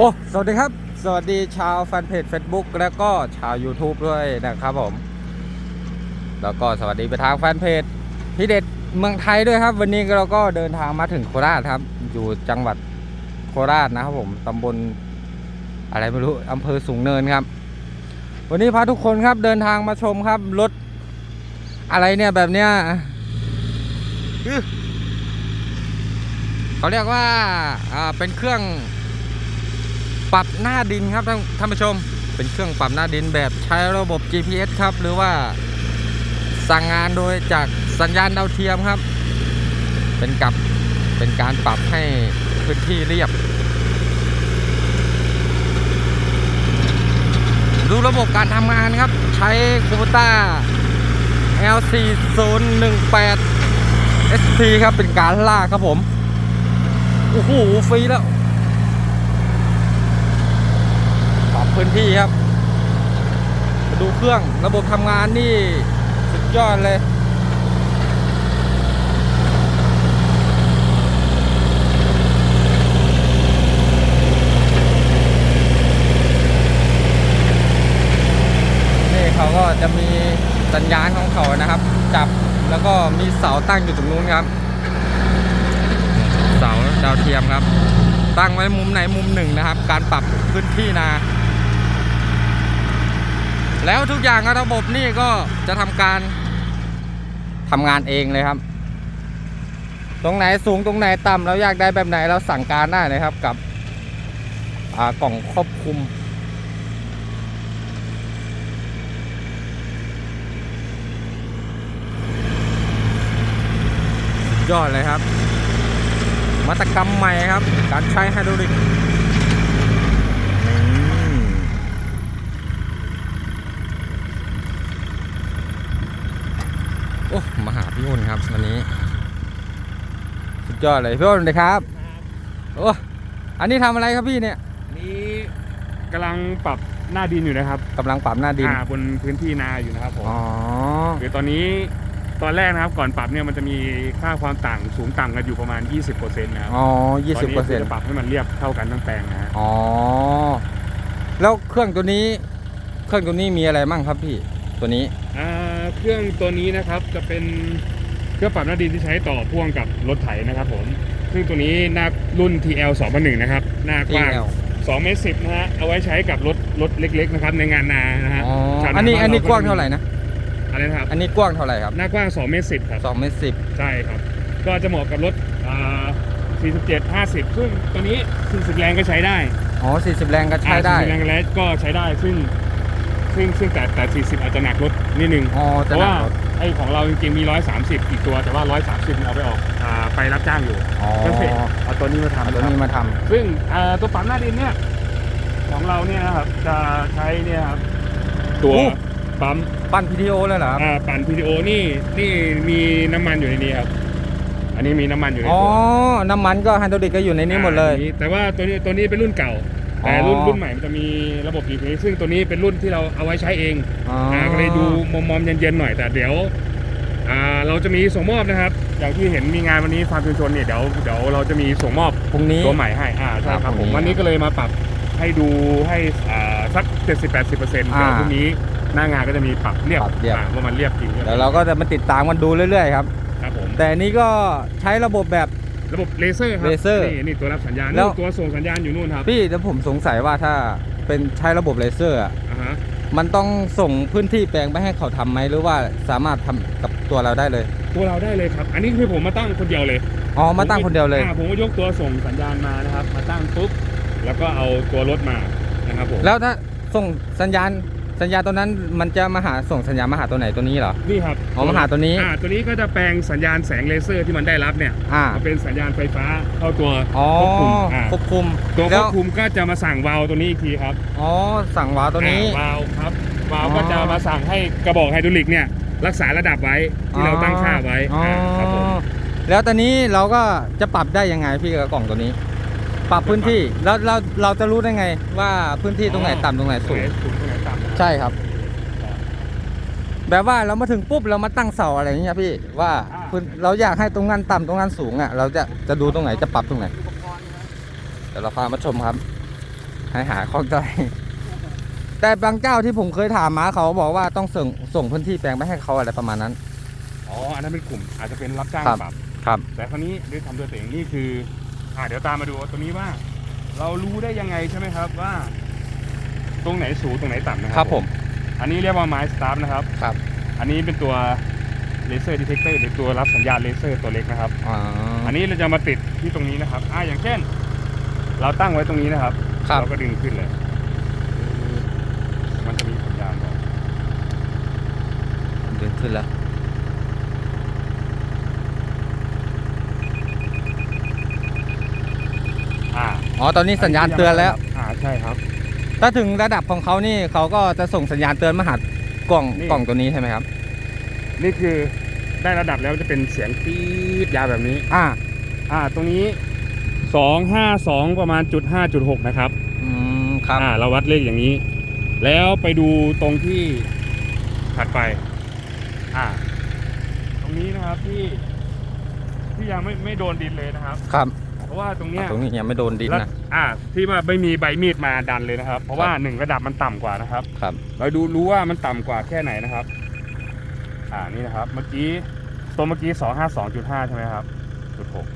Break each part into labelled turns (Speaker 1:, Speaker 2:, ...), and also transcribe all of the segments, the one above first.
Speaker 1: โอ้ สวัสดีครับ สวัสดีชาวแฟนเพจ Facebook แล้วก็ชาว YouTube ด้วยนะครับผม แล้วก็สวัสดีไปทางแฟนเพจพี่เด็ดเมืองไทยด้วยครับ วันนี้เราก็เดินทางมาถึงโคราชครับ อยู่จังหวัดโคราชนะครับผมตำบลอะไรไม่รู้อำเภอสูงเนินครับ วันนี้พาทุกคนครับเดินทางมาชมครับรถอะไรเนี่ยแบบเนี้ยอื้อเขาเรียกว่าอ่าเป็นเครื่อง ปรับหน้าดินครับท่านท่านผู้ชม เป็นเครื่องปรับหน้าดินแบบใช้ระบบ GPS ครับ หรือว่าสั่งงานโดยจากสัญญาณดาวเทียมครับ เป็นกับเป็นการปรับให้พื้นที่เรียบ ดูระบบการทำงานครับ ใช้คูปต้า L4018 SP ครับ เป็นการลากครับผม โอ้โห ฟรีแล้ว ปรับ พื้นที่ครับมาดูเครื่องระบบทำงานนี่สุดยอดเลยนี่เขาก็จะมีสัญญาณของเขานะครับ จับแล้วก็มีเสาตั้งอยู่ตรงนู้นครับ เสาดาวเทียมครับ ตั้งไว้มุมไหนมุมหนึ่งนะครับ การปรับพื้นที่นา แล้วทุกอย่างระบบนี่ก็จะทำการทำงานเองเลยครับ ตรงไหนสูงตรงไหนต่ำเราอยากได้แบบไหนเราสั่งการได้เลยครับกับกล่องควบคุม ยอดเลยครับ มาตรกรรมใหม่ครับ การใช้ไฮดรอลิกอืมโอ้มาหาพี่อ้นครับ วันนี้ สุดยอดเลยพี่อ้นเลยครับโอ้อันนี้ทำอะไรครับพี่เนี่ย
Speaker 2: นี่กำลังปรับหน้าดินอยู่นะครับ
Speaker 1: กำลังปรับหน้าดิน
Speaker 2: อ่าบนพื้นที่นาอยู่นะครับผม
Speaker 1: อ๋อ
Speaker 2: คือตอนนี้ตอนแรกนะครับก่อนปรับเนี่ยมันจะมีค่าความต่างสูงต่างกันอยู่ประมาณ 20%นะครับ
Speaker 1: อ๋อยี่สิบเปอร์
Speaker 2: ต
Speaker 1: เซ็น
Speaker 2: น
Speaker 1: ต์
Speaker 2: นี้คือจะปรับให้มันเรียบเท่ากันทั้งแปลงนะฮะ
Speaker 1: อ๋อแล้วเครื่องตัวนี้ เครื่องตัวนี้มีอะไรมั่งครับพี่ตัวนี้
Speaker 2: อ่าเครื่องตัวนี้นะครับจะเป็น เครื่องปรับหน้าดินที่ใช้ต่อพ่วงกับรถไถนะครับผม ซึ่งตัวนี้หน้ารุ่น TL 2001นะครับ หน้ากว้าง
Speaker 1: TL
Speaker 2: 2เมตร10นะฮะ เอาไว้ใช้กับรถรถเล็กๆนะครับในงานนานะฮะ
Speaker 1: อ๋อ
Speaker 2: ชาว
Speaker 1: อันนี้
Speaker 2: บ้
Speaker 1: อันนี้
Speaker 2: ร
Speaker 1: กว้างเท่าไหร่นะ
Speaker 2: อะไรนะครับ
Speaker 1: อันนี้กว้างเท่าไหร่ครับ
Speaker 2: หน้ากว้าง2เมตร10ครับ
Speaker 1: สองเมตรสิบ
Speaker 2: ใช่ครับ ก็จะเหมาะกับรถอ่า47 50 ซึ่งตัวนี้40แรงก็ใช้ได้
Speaker 1: อ๋อสี่สิบแรงก็ใช้ได้
Speaker 2: อ่า40แรงแล้วก็ใช้ได้ ซึ่งซึ่งซึ่งแต่แต่40อาจจะหนักรถนิดนึง
Speaker 1: อ๋อ
Speaker 2: เพ
Speaker 1: จะ
Speaker 2: ราะ
Speaker 1: หนั
Speaker 2: ว่าก
Speaker 1: รถ
Speaker 2: ไอ้ของเราจริงๆมี 130 อีกตัวแต่ว่า 130เอาไปออกอ่าไปรับจ้างอยู่
Speaker 1: อ๋อ
Speaker 2: ก็เสร็จ เอาตัวนี้มา
Speaker 1: เอา
Speaker 2: ทำ
Speaker 1: ตัวนี้มาท
Speaker 2: ซึ่งอ่าตัวปั๊มหน้าดินเนี่ยของเราเนี่ยนะครับจะใช้เนี่ยครับตัวปั๊มำ
Speaker 1: ปั้นพีทีโอเลยเหรอครับ
Speaker 2: อ่าปั่น PTO นี่นี่มีน้ำมันอยู่ในนี้ครับอันนี้มีน้ำมันอยู่ใน
Speaker 1: อ๋อ
Speaker 2: ตัว
Speaker 1: น้ำมันก็ไฮดรอลิกก็อยู่ในนี้หมดเลย
Speaker 2: อ่าอันนี้แต่ว่าตัวนี้ตัวนี้เป็นรุ่นเก่า แต่
Speaker 1: อ๋อ
Speaker 2: รุ่นรุ่นใหม่มันจะมีระบบ GPS ซึ่งตัวนี้เป็นรุ่นที่เราเอาไว้ใช้เอง
Speaker 1: อ๋อา
Speaker 2: ก็เลยดูมอมมๆเย็นๆหน่อยแต่เดี๋ยวอ่าเราจะมีส่งมอบนะครับ อย่างที่เห็นมีงานวันนี้ฟาร์มชุมชนเนี่ยเดี๋ยวเดี๋ยวเราจะมีส่งมอบ
Speaker 1: พรุ่งนี้
Speaker 2: ตัวใหม่ให้อ่าใช่
Speaker 1: ค
Speaker 2: ค
Speaker 1: รั
Speaker 2: รั
Speaker 1: บบพรุ่
Speaker 2: ผ
Speaker 1: ง
Speaker 2: ม
Speaker 1: นี้
Speaker 2: วันนี้ก็เลยมาปรับให้ดูให้อ่าสัก 70-80%เดี๋ยว
Speaker 1: อ่า
Speaker 2: พรุ่งนี้หน้างานก็จะมีปรับเรียบ
Speaker 1: ปรับเรียบ
Speaker 2: อ่าว่ามันเรียบจริง
Speaker 1: เดี๋ยวเราก็จะมาติดตามกันดูเรื่อยๆครับ
Speaker 2: ครับผม
Speaker 1: แต่อันนี้ก็ใช้ระบบแบบ
Speaker 2: ระบบเลเซอร์ครับ
Speaker 1: เลเซอร์
Speaker 2: นี่นี่ตัวรับสัญญาณ
Speaker 1: แล้ว
Speaker 2: นู่นตัวส่งสัญญาณอยู่นู่นครับ
Speaker 1: พี่แต่ผมสงสัยว่าถ้าเป็นใช้ระบบเลเซอร์อะ
Speaker 2: อ่าฮะ
Speaker 1: มันต้องส่งพื้นที่แปลงไปให้เขาทำไหมหรือว่าสามารถทำกับตัวเราได้เลย
Speaker 2: ตัวเราได้เลยครับ อันนี้คือผมมาตั้งคนเดียวเลย
Speaker 1: อ๋อ มาตั้งคนเดียวเลย
Speaker 2: อ่าผมก็ยกตัวส่งสัญญาณมานะครับ มาตั้งปุ๊บแล้วก็เอาตัวรถมานะครับผม
Speaker 1: แล้วถ้าส่งสัญญาณ สัญญาณตัวนั้นมันจะมาหาส่งสัญญาณมาหาตัวไหนตัวนี้เหรอ
Speaker 2: นี่ครับ
Speaker 1: อ๋อมาหาตัวนี้
Speaker 2: อ่าตัวนี้ก็จะแปลงสัญญาณแสงเลเซอร์ที่มันได้รับเนี่ย
Speaker 1: อ่า
Speaker 2: มาเป็นสัญญาณไฟฟ้าเข้าตัว
Speaker 1: อ๋อ
Speaker 2: ควบคุมอ่า
Speaker 1: ควบคุม
Speaker 2: ตัวค
Speaker 1: แล้วว
Speaker 2: บคุมก็จะมาสั่งวาล์วตัวนี้อีกทีครับ
Speaker 1: อ๋อสั่งวาล์วตัวนี้
Speaker 2: อ่าวาล์วครับวาล์ว
Speaker 1: อ๋อ
Speaker 2: ก็จะมาสั่งให้กระบอกไฮดรอลิกเนี่ยรักษาระดับไว้ที่เราตั้งค่าไว้
Speaker 1: อ๋ออ่า
Speaker 2: ครับผม
Speaker 1: แล้วตอนนี้เราก็จะปรับได้ยังไงพี่กับกล่องตัวนี้ ปรับพื้นที่แล้วเราเราจะรู้ได้ไงว่าพื้นที่ตรงไหนต่ำตรงไหนสูง
Speaker 2: สูงตรงไหนต่ำนะครับ
Speaker 1: ใช่ครับ แบบว่าเรามาถึงปุ๊บเรามาตั้งเสาอะไรอย่างเงี้ยพี่ว่า
Speaker 2: อ่า
Speaker 1: พื้นเราอยากให้ตรงนั้นต่ำตรงนั้นสูงอะ เราจะจะดูตรงไหนจะปรับตรงไหนเดี๋ยวเราพามาชมครับ ให้หาข้องใจแต่บางเจ้าที่ผมเคยถามมาเขาบอกว่าต้องส่งส่งพื้นที่แปลงไปให้เขาอะไรประมาณนั้น
Speaker 2: อ๋อ อันนั้นเป็นกลุ่มอาจจะเป็นรับจ้าง
Speaker 1: ครับ
Speaker 2: ปรับ
Speaker 1: ครับ
Speaker 2: แต่คราวนี้ด้วยทำด้วยตัวเองนี่คือ อ่าเดี๋ยวตามมาดูตัวนี้ว่า เรารู้ได้ยังไงใช่ไหมครับว่า ตรงไหนสูงตรงไหนต่ำนะค
Speaker 1: ค
Speaker 2: รั
Speaker 1: รับผม
Speaker 2: อันนี้เรียกว่าไม้สตาร์นะครับ
Speaker 1: ครับ
Speaker 2: อันนี้เป็นตัวเลเซอร์ดีเทคเตอร์หรือตัวรับสัญญาณเลเซอร์ตัวเล็กนะครับ
Speaker 1: อ๋อ
Speaker 2: อันนี้เราจะมาติดที่ตรงนี้นะครับอ่าอย่างเช่น เราตั้งไว้ตรงนี้นะครับ
Speaker 1: ครับ
Speaker 2: เราก็ดึงขึ้นเลย มันจะมีสัญญาณบอก
Speaker 1: ดึงขึ้นแล้ว
Speaker 2: อ่า
Speaker 1: อ๋อ ตอนนี้สัญญาณเตือนแล้ว
Speaker 2: อ่าใช่ครับ
Speaker 1: ถ้าถึงระดับของเขานี่เขาก็จะส่งสัญญาณเตือนมาหากล่อง
Speaker 2: นี่
Speaker 1: กล่องตัวนี้ใช่ไหมครับ
Speaker 2: นี่คือได้ระดับแล้วจะเป็นเสียงปี๊ดยาวแบบนี้
Speaker 1: อ่า
Speaker 2: อ่า ตรงนี้สองห้าสองประมาณจุดห้าจุดหกนะครับ
Speaker 1: อืมครับ
Speaker 2: อ่า เราวัดเลขอย่างนี้ แล้วไปดูตรงที่ถัดไป อ่า ตรงนี้นะครับที่ที่ยังไม่ไม่โดนดินเลยนะครับ
Speaker 1: ครับ
Speaker 2: เพราะว่าตรงเนี้ย
Speaker 1: ตรงนี้ยังไม่โดนดิน
Speaker 2: แล้ว
Speaker 1: นะ
Speaker 2: อ่า ที่ว่าไม่มีใบมีดมาดันเลยนะครับ เพราะว่า
Speaker 1: ครับ
Speaker 2: หนึ่งระดับมันต่ำกว่านะครับ
Speaker 1: ครับ
Speaker 2: เราดูรู้ว่ามันต่ำกว่าแค่ไหนนะครับ อ่านี่นะครับ เมื่อกี้ตัวเมื่อกี้สองห้าสองจุดห้าใช่ไหมครับจุดหก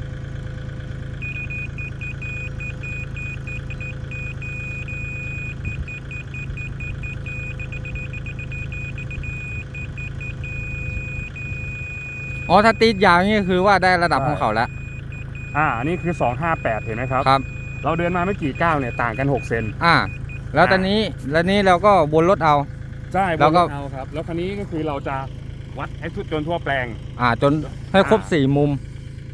Speaker 1: อ๋อถ้าติดยาวนี่คือว่าได้ระดับของเขาแล้ว
Speaker 2: อ่าอันนี้คือสองห้าแปดเห็นไหมครับ
Speaker 1: ครับ
Speaker 2: เราเดินมาไม่กี่ก้าวเนี่ยต่างกันหกเซน
Speaker 1: อ่า แล้วตอนนี้แล้วนี้เราก็วนรถเอา
Speaker 2: ใช่
Speaker 1: แล้วก็
Speaker 2: บนรถเอาครับ แล้วคันนี้ก็คือเราจะวัดให้ทุกจนทั่วแปลง
Speaker 1: อ่า จนให้ครบ
Speaker 2: อ่า
Speaker 1: สี่มุม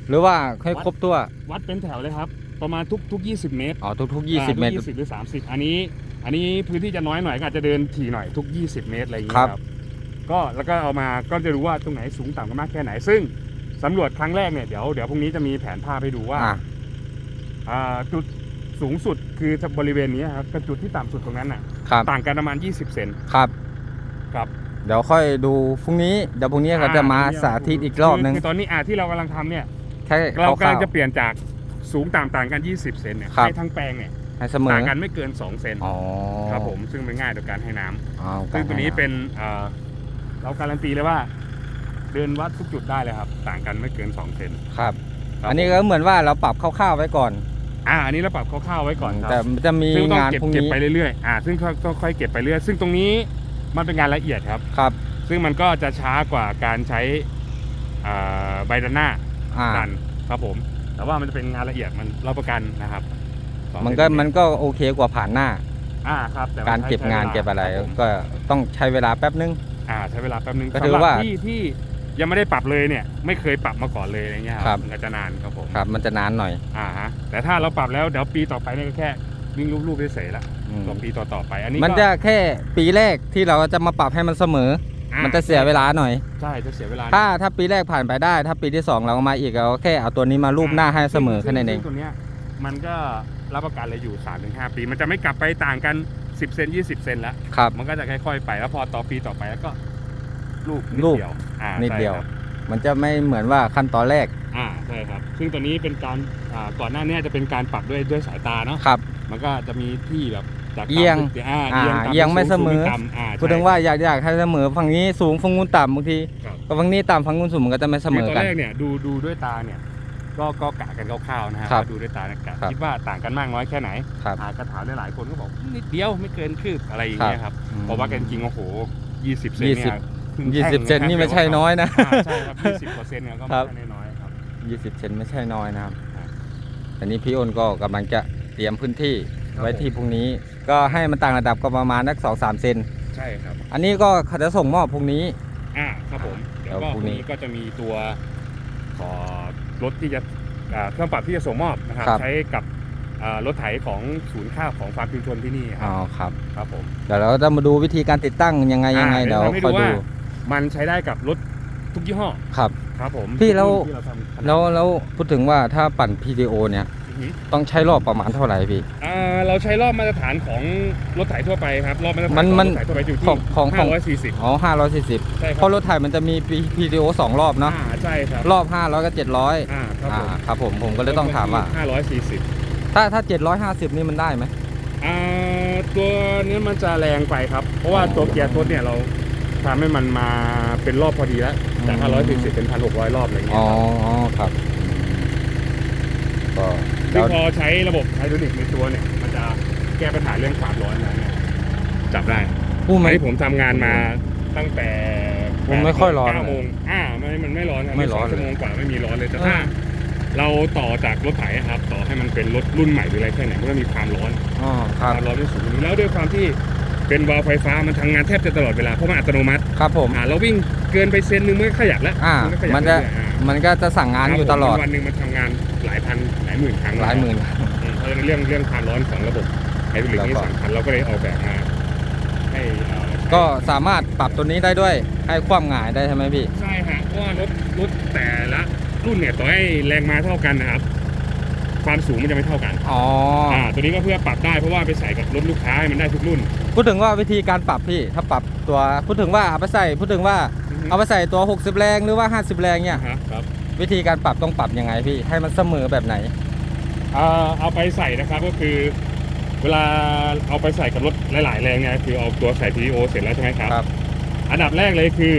Speaker 1: หรือว่าให้ครบตัว
Speaker 2: วัดเป็นแถวเลยครับ ประมาณทุกทุก 20 เมตร
Speaker 1: อ๋อ ทุกๆยี่สิบ
Speaker 2: อ่า
Speaker 1: เมตร
Speaker 2: ทุก20หรือ 30 อันนี้ อันนี้พื้นที่จะน้อยหน่อยก็อาจจะเดินถี่หน่อยทุก 20 เมตรอะไรอย่างเงี้ย
Speaker 1: ครับ
Speaker 2: ครับก็แล้วก็เอามาก็จะรู้ว่าตรงไหนสูงต่ำกันมากแค่ไหน ซึ่ง สำรวจครั้งแรกเนี่ยเดี๋ยวเดี๋ยวพรุ่งนี้จะมีแผนภาพให้ดูว่า
Speaker 1: อ่า
Speaker 2: อ่าจุดสูงสุดคือบริเวณนี้ครับกับจุดที่ต่ำสุดตรงนั้นน่ะ
Speaker 1: ครับ
Speaker 2: ต่างกันประมาณ 20 เซน
Speaker 1: ครับ
Speaker 2: ครับ
Speaker 1: เดี๋ยวค่อยดูพรุ่งนี้เดี๋ยวพรุ่งนี้เราจะมาสาธิตอีกรอบนึง
Speaker 2: คือตอนนี้อ่าที่เรากำลังทำเนี่ย
Speaker 1: แค่
Speaker 2: เรา
Speaker 1: ค
Speaker 2: กำลั
Speaker 1: ร่างว
Speaker 2: จะเปลี่ยนจากสูงต่ำต่างกัน 20 เซนเนี่ย
Speaker 1: ครับ
Speaker 2: ให้ทั้งแปลงเนี่ย
Speaker 1: ๆให้เสมอ
Speaker 2: ต่างกันไม่เกิน 2 เซน
Speaker 1: อ๋อ
Speaker 2: ครับผมซึ่งเป็นง่ายต่อการให้น้ำ
Speaker 1: อ๋อ
Speaker 2: ซึ่งตัวนี้เป็นเอ่อเราการันตีเลยว่า เดินวัดทุกจุดได้เลยครับ ต่างกันไม่เกิน2เซน
Speaker 1: ครับ
Speaker 2: ครับ
Speaker 1: อันนี้ก็เหมือนว่าเราปรับคร่าวๆไว้ก่อน
Speaker 2: อ่าอันนี้เราปรับคร่าวๆไว้ก่อนครั
Speaker 1: แต่
Speaker 2: บ
Speaker 1: มันจะมี
Speaker 2: ซึ่งต้อง
Speaker 1: งาน
Speaker 2: เก็บ
Speaker 1: พรุ่ง
Speaker 2: เก็บ
Speaker 1: นี้
Speaker 2: ไปเรื่อยๆอ่าซึ่งก็ค่อยๆเก็บไปเรื่อยซึ่งตรงนี้มันเป็นงานละเอียดครับ
Speaker 1: ครับ
Speaker 2: ซึ่งมันก็จะช้ากว่าการใช้อ่าใบดันหน้า
Speaker 1: อ่า
Speaker 2: ดันครับผม แต่ว่ามันจะเป็นงานละเอียดมันรับประกันนะครับสอง
Speaker 1: มันก็
Speaker 2: เซติเตร
Speaker 1: มันก็โอเคกว่าผ่านหน้า
Speaker 2: อ่าครับแต่ว่
Speaker 1: การเก็บ
Speaker 2: ใช้
Speaker 1: งาน
Speaker 2: วล
Speaker 1: เก็บอะไร
Speaker 2: คผม
Speaker 1: ก็ต้องใช้เวลาแป๊บนึง
Speaker 2: อ่าใช้เวลาแป๊บนึง
Speaker 1: ก็ถือ
Speaker 2: สำหรับ
Speaker 1: ว่า
Speaker 2: ที่ที่ ยังไม่ได้ปรับเลยเนี่ย ไม่เคยปรับมาก่อนเลยอะไรเงี้ย
Speaker 1: ครับ
Speaker 2: มันก็จะนานครับผม
Speaker 1: ครับ มันจะนานหน่อย
Speaker 2: อ่าฮะแต่ถ้าเราปรับแล้วเดี๋ยวปีต่อไปเนี่ยก็แค่วิ่งรูปๆเฉยๆละ
Speaker 1: อืม
Speaker 2: ต่อปีต่อๆไปอันนี้
Speaker 1: มัน
Speaker 2: ก็
Speaker 1: จะแค่ปีแรกที่เราจะมาปรับให้มันเสมอ
Speaker 2: อ่
Speaker 1: มันจะเสียเวลาหน่อย
Speaker 2: ใช่จะเสียเวลา
Speaker 1: ถ้าถ้าปีแรกผ่านไปได้ ถ้าปีที่สองเราก็มาอีกเราก็แค่เอาตัวนี้มารูปหน้าให้เสมอแค่นั้นเอง
Speaker 2: ซึ่ตัวเนี้ยมันก็รับประกันเลยอยู่ 3-5 ปี มันจะไม่กลับไปต่างกัน 10 เซน20 เซนแล้ว
Speaker 1: ครับ
Speaker 2: มันก็จะค่อยๆไปแล้วพอต่อปีต่อไปแล้วก็ รูปนิด
Speaker 1: รูป
Speaker 2: เดียวอ่า
Speaker 1: นิดเดียว
Speaker 2: ใช่ครับ
Speaker 1: มันจะไม่เหมือนว่าขั้นตอนแรก
Speaker 2: อ่าใช่ครับ ซึ่งตัวนี้เป็นการอ่าก่อนหน้าเนี้จะเป็นการปรับด้วยด้วยสายตาเนาะ
Speaker 1: ครับ
Speaker 2: มันก็จะมีที่แบบจาก
Speaker 1: เอียง
Speaker 2: ต่ำขึ้นอ่า
Speaker 1: อ่า
Speaker 2: เอียงต่ำ
Speaker 1: เอียงไม่เสมอ
Speaker 2: สูงต่ำอ่า
Speaker 1: พูดถึงว่าอยากอยากให้เสมอฝั่งนี้สูงฝั่งนู้นต่ำบางที
Speaker 2: ครับ
Speaker 1: ก็ฝั่งนี้ต่ำฝั่งนู้นสูงมันก็จะไม่เสมอ
Speaker 2: คือตอน
Speaker 1: กัน
Speaker 2: แรกเนี่ยดูดูด้วยตาเนี่ยก็ก็กะกันคร่าวๆนะฮะ
Speaker 1: ครับ
Speaker 2: ว่าดูด้วยตาเนี่ยกะ
Speaker 1: ครับ
Speaker 2: คิดว่าต่างกันมากน้อยแค่ไหน
Speaker 1: ครับ
Speaker 2: อ่ากระถามหลายๆคนก็บอกนิดเดียวไม่เกินคืบอะไรอย่างเงี้ยครับเพราะว่ากันจริงโอ้โห 20 เซนเนี่ยค รึ่ง
Speaker 1: ยี่สิบ
Speaker 2: แท่ง
Speaker 1: เซนนี่ไม่ใช่น้อยนะ
Speaker 2: อ่าใช่ครับ20เปอร์เซ็นต์เนี่ยก็
Speaker 1: ครั
Speaker 2: ไม่
Speaker 1: บ
Speaker 2: ใช่น้อยๆครับ
Speaker 1: ยี่สิบเซนไม่ใช่น้อยนะครับ
Speaker 2: ครับ
Speaker 1: อันนี้พี่อ้นก็กำลังจะเตรียมพื้นที่
Speaker 2: ครับ
Speaker 1: ไว้ที่พรุ่งนี้ ก็ให้มันต่างระดับก็ประมาณนักสองสามเซน
Speaker 2: ใช่ครับ
Speaker 1: อันนี้ก็เขาจะส่งมอบพรุ่งนี้
Speaker 2: อ่าครับผมเดี๋ยว
Speaker 1: แล้ว
Speaker 2: ก็
Speaker 1: พ
Speaker 2: พ
Speaker 1: รุ่
Speaker 2: รุ่
Speaker 1: ง
Speaker 2: ง
Speaker 1: นี้
Speaker 2: นี้ก็จะมีตัวขอรถที่จะอ่าเครื่องปรับที่จะส่งมอบนะครับ
Speaker 1: ครับ
Speaker 2: ใช้กับอ่ารถไถของศูนย์ข้าวของฟาร์มชุมชนที่นี่ค
Speaker 1: อ๋
Speaker 2: รั
Speaker 1: อบครับ
Speaker 2: ครับผม
Speaker 1: เดี๋ยวเราจะมาดูวิธีการติดตั้งยังไงยังไง
Speaker 2: อ่า
Speaker 1: เดี๋ยว
Speaker 2: เดี๋ยวทำให้
Speaker 1: คอย
Speaker 2: ดู
Speaker 1: ดู
Speaker 2: ว่า มันใช้ได้กับรถทุกยี่ห้อ
Speaker 1: ครับ
Speaker 2: ครับผม
Speaker 1: พี่แล้ว
Speaker 2: ที่เราทำขนาด
Speaker 1: แล้วแล้วพูดถึงว่าถ้าปั่น PTO เนี่ย
Speaker 2: อือหือ
Speaker 1: ต้องใช้รอบประมาณเท่าไหร่พี่
Speaker 2: อ่าเราใช้รอบมาตรฐานของรถไถทั่วไปครับรอบมาตรฐาน
Speaker 1: มัน
Speaker 2: ของ
Speaker 1: มัน
Speaker 2: รถไถทั่วไปอยู่
Speaker 1: ข
Speaker 2: ที่
Speaker 1: องของของ
Speaker 2: 540
Speaker 1: อ๋อห้าร้อยสี่สิบ
Speaker 2: ใช่ค
Speaker 1: เพ
Speaker 2: รั
Speaker 1: ราะรถไถมันจะมี PTO สองรอบเนาะ
Speaker 2: อ่าใช่ครับ
Speaker 1: รอบห้าร้อยกับเจ็ดร้อย
Speaker 2: อ่าครับ
Speaker 1: อ่า
Speaker 2: ผม
Speaker 1: ครับผมผมก็เลยต้องถามว่า
Speaker 2: 540
Speaker 1: ถ้าถ้าเจ็ดร้อยห้าสิบนี่มันได้ไหม
Speaker 2: อ่าตัวเนี้ยมันจะแรงไปครับ เพราะว่าตัวเกียร์ทดเนี่ยเรา ทำให้มันมาเป็นรอบพอดีแล้วจาก
Speaker 1: อืม
Speaker 2: 540เป็น 1,600 รอบอะไรเงี้
Speaker 1: อ๋
Speaker 2: ย
Speaker 1: อ
Speaker 2: ครับ
Speaker 1: ครับก็
Speaker 2: ซึ่ง
Speaker 1: แล้ว
Speaker 2: พอใช้ระบบไฮดรอลิกในตัวเนี่ย มันจะแก้ปัญหาเรื่องความร้อนอะไรเนี่ยจับได้
Speaker 1: ผู้
Speaker 2: อั
Speaker 1: ไม่
Speaker 2: นนี้ผมทำงานมาตั้งแต่
Speaker 1: มันไม่ค่อยร้อน
Speaker 2: เก้าโมงอ่าไม่มันไม่ร้อนครับ
Speaker 1: ไม่ร้อน
Speaker 2: สงชั่วโมงกว่าไม่มีร้อนเลยแต่
Speaker 1: เออ
Speaker 2: ถ้าเราต่อจากรถไถอะครับ ต่อให้มันเป็นรถรุ่นใหม่หรืออะไรแค่ไหนมันก็มีความร้อน
Speaker 1: อ๋อค
Speaker 2: ครับวามร้อนที่สูงอยู่แล้วด้วยความที่ เป็นวาล์วไฟฟ้ามันทำงานแทบจะตลอดเวลาเพราะมันอัตโนมัติ
Speaker 1: ครับผม
Speaker 2: อ่าเราวิ่งเกินไปเซนนึงมันก็ขยับแล้ว
Speaker 1: อ่า
Speaker 2: ก็ขยับ
Speaker 1: มันจะ
Speaker 2: เรื่อยๆอ่า
Speaker 1: มันก็จะสั่งงานอยู่ตลอด
Speaker 2: ครับผมวันหนึ่งมันทำงานหลายพันหลายหมื่นครั้ง
Speaker 1: หลายหมื่น
Speaker 2: อืมเพราะฉะนั้นเรื่องเรื่องความร้อนของระบบไฮดรอลิกนี่
Speaker 1: แล้วก็
Speaker 2: สำคัญเราก็เลยออกแบบมาให้เอ่อ
Speaker 1: ก็สามารถปรับตัวนี้ได้ด้วย ให้ความหงายได้ใช่ไหมพี่
Speaker 2: ใช่ฮะเพราะว่ารถรถแต่ละรุ่นเนี่ยต่อให้แรงมาเท่ากันนะครับ ความสูงมันจะไม่เท่ากัน
Speaker 1: อ๋อ
Speaker 2: อ่าตัวนี้ก็เพื่อปรับได้เพราะว่าไปใส่กับรถลูกค้าให้มันได้ทุกรุ่น
Speaker 1: พูดถึงว่าวิธีการปรับพี่ถ้าปรับตัวพูดถึงว่าเอาไปใส่พูดถึงว่าเอาไปใส่ตัว 60 แรงหรือว่า 50 แรงเนี่ย
Speaker 2: ครับครับ
Speaker 1: วิธีการปรับต้องปรับยังไงพี่ให้มันเสมอแบบไหน
Speaker 2: อ่าเอาไปใส่นะครับก็คือ เวลาเอาไปใส่กับรถหลายๆแรงเนี่ยคือเอาตัวใส่ PTO เสร็จแล้วใช่ไหมครับ
Speaker 1: ครับ
Speaker 2: อันดับแรกเลยคือ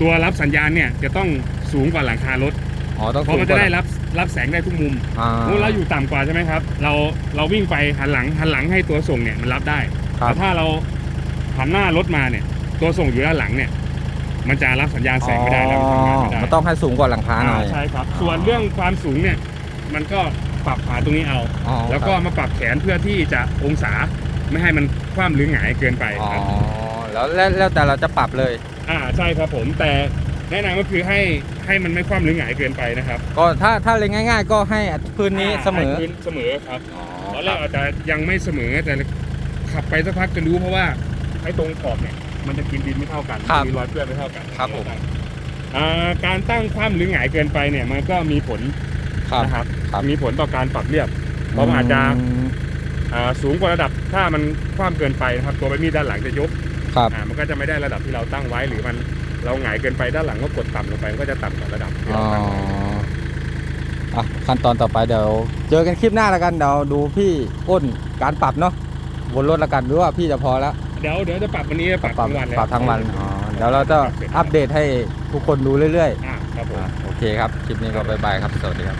Speaker 2: ตัวรับสัญญาณเนี่ยจะต้องสูงกว่าหลังคารถ
Speaker 1: อ๋อต้อง
Speaker 2: เพราะมัน
Speaker 1: สู
Speaker 2: จะ
Speaker 1: งกว่า
Speaker 2: ได้รับ รับแสงได้ทุกมุม
Speaker 1: อ่า
Speaker 2: สมมุติเราอยู่ต่ำกว่าใช่ไหมครับ เราเราวิ่งไปหันหลังหันหลังให้ตัวส่งเนี่ยมันรับได้
Speaker 1: ครั
Speaker 2: แต่
Speaker 1: บ
Speaker 2: ถ้าเราหันหน้ารถมาเนี่ย ตัวส่งอยู่ด้านหลังเนี่ย มันจะรับสัญญาณแสงไม่ได้แล้วมันทำงานไม่ได้
Speaker 1: มันต้องให้สูงกว่าหลังคาหน่อย
Speaker 2: อ่าใช่ครับ ส่วนเรื่องความสูงเนี่ย มันก็ปรับขาตรงนี้เอา
Speaker 1: อ๋อ
Speaker 2: แล้วก็
Speaker 1: ครับ
Speaker 2: มาปรับแขนเพื่อที่จะองศาไม่ให้มันคว่ำหรือหงายเกินไป
Speaker 1: อ๋อ
Speaker 2: ครับ
Speaker 1: แล้วแล้วแล้วแต่เราจะปรับเลย
Speaker 2: อ่าใช่ครับผมแต่ แนะนำก็คือให้ให้มันไม่คว่ำหรือหงายเกินไปนะครับ
Speaker 1: ก็ถ้าถ้าเล็งง่าย ๆ ก็ให้พื้นนี้เสมอ
Speaker 2: ให้พื้นเสมอครับ
Speaker 1: อ๋อ
Speaker 2: ตอน
Speaker 1: ค
Speaker 2: แร
Speaker 1: รั
Speaker 2: ก
Speaker 1: บ
Speaker 2: อาจจะยังไม่เสมอแต่ขับไปสักพักจะรู้เพราะว่าไอ้ตรงขอบเนี่ยมันจะกินดินไม่เท่ากัน
Speaker 1: ครับ
Speaker 2: มีรอยเปื้อนไม่เท่ากัน
Speaker 1: ครับผม
Speaker 2: อ่าการตั้งคว่ำหรือหงายเกินไปเนี่ยมันก็มีผล
Speaker 1: ครับ
Speaker 2: นะครับ
Speaker 1: ครับ
Speaker 2: มีผลต่อการปรับเรียบเพราะมันอาจจะ
Speaker 1: ม
Speaker 2: อ่าสูงกว่าระดับถ้ามันคว่ำเกินไปนะครับตัวใบมีดด้านหลังจะยก
Speaker 1: ครับ
Speaker 2: อ่ามันก็จะไม่ได้ระดับที่เราตั้งไว้หรือมัน เราหงายเกินไปด้านหลังก็กดต่ำลงไปมันก็จะต่ำกว่าระดับที่
Speaker 1: อ๋อ
Speaker 2: เราตั้งไว้
Speaker 1: อะขั้นตอนต่อไปเดี๋ยว เจอกันคลิปหน้าแล้วกันเดี๋ยวดูพี่อ้นการปรับเนาะบนรถแล้วกันหรือว่าพี่จะพอแล้ว
Speaker 2: เดี๋ยวเดี๋ยวจะปรับวันนี้จะปรับทั้งวันเลย
Speaker 1: ปรับทั้งวันอ๋อเดี๋ยวเราจะอัปเดตให้ทุกคนดูเรื่อย
Speaker 2: อ่าครับ
Speaker 1: ๆ
Speaker 2: ผม
Speaker 1: อะโอเคครับ คลิปนี้ก็บายบายครับ สวัสดีครับ